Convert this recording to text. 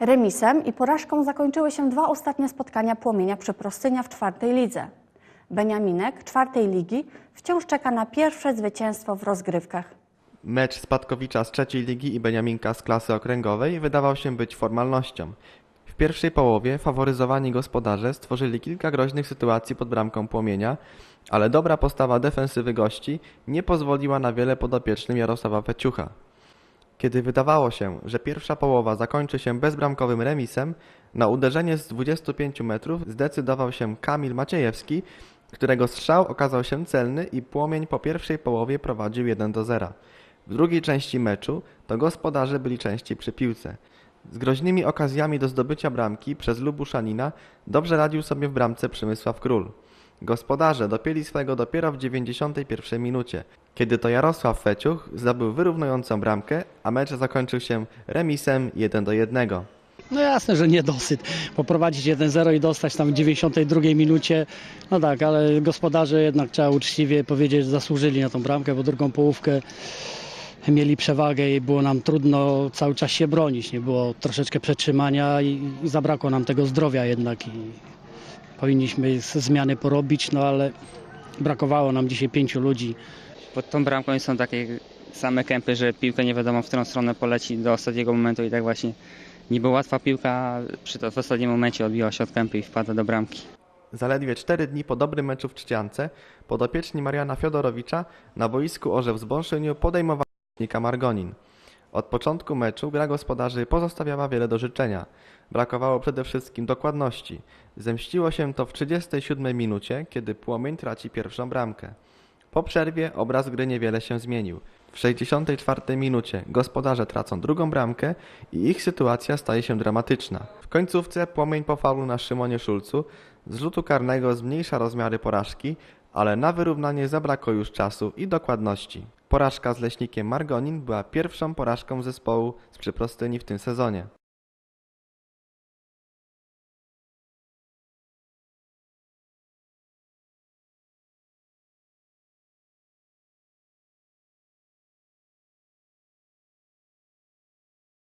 Remisem i porażką zakończyły się dwa ostatnie spotkania Płomienia Przeprostynia w czwartej lidze. Beniaminek czwartej ligi wciąż czeka na pierwsze zwycięstwo w rozgrywkach. Mecz Spadkowicza z trzeciej ligi i Beniaminka z klasy okręgowej wydawał się być formalnością. W pierwszej połowie faworyzowani gospodarze stworzyli kilka groźnych sytuacji pod bramką płomienia, ale dobra postawa defensywy gości nie pozwoliła na wiele podopiecznym Jarosława Feciucha. Kiedy wydawało się, że pierwsza połowa zakończy się bezbramkowym remisem, na uderzenie z 25 metrów zdecydował się Kamil Maciejewski, którego strzał okazał się celny i płomień po pierwszej połowie prowadził 1 do 0. W drugiej części meczu to gospodarze byli częściej przy piłce. Z groźnymi okazjami do zdobycia bramki przez Lubuszanina dobrze radził sobie w bramce Przemysław Król. Gospodarze dopięli swego dopiero w 91 minucie, kiedy to Jarosław Feciuch zdobył wyrównującą bramkę, a mecz zakończył się remisem 1 do 1. No jasne, że niedosyt. Poprowadzić 1-0 i dostać tam w 92 minucie. No tak, ale gospodarze jednak trzeba uczciwie powiedzieć, że zasłużyli na tą bramkę, bo drugą połówkę mieli przewagę i było nam trudno cały czas się bronić. Nie było troszeczkę przetrzymania i, zabrakło nam tego zdrowia jednak i powinniśmy zmiany porobić, no ale brakowało nam dzisiaj pięciu ludzi. Pod tą bramką są takie same kępy, że piłka nie wiadomo w którą stronę poleci do ostatniego momentu i tak właśnie niby łatwa piłka przy to w ostatnim momencie odbiła się od kępy i wpada do bramki. Zaledwie 4 dni po dobrym meczu w Czciance podopieczni Mariana Fiodorowicza na boisku Orzeł z Bąszyniu podejmowali Margonin. Od początku meczu gra gospodarzy pozostawiała wiele do życzenia. Brakowało przede wszystkim dokładności. Zemściło się to w 37 minucie, kiedy Płomień traci pierwszą bramkę. Po przerwie obraz gry niewiele się zmienił. W 64 minucie gospodarze tracą drugą bramkę i ich sytuacja staje się dramatyczna. W końcówce płomień po faulu na Szymonie Szulcu z rzutu karnego zmniejsza rozmiary porażki, ale na wyrównanie zabrakło już czasu i dokładności. Porażka z Leśnikiem Margonin była pierwszą porażką zespołu z Przyprostyni w tym sezonie.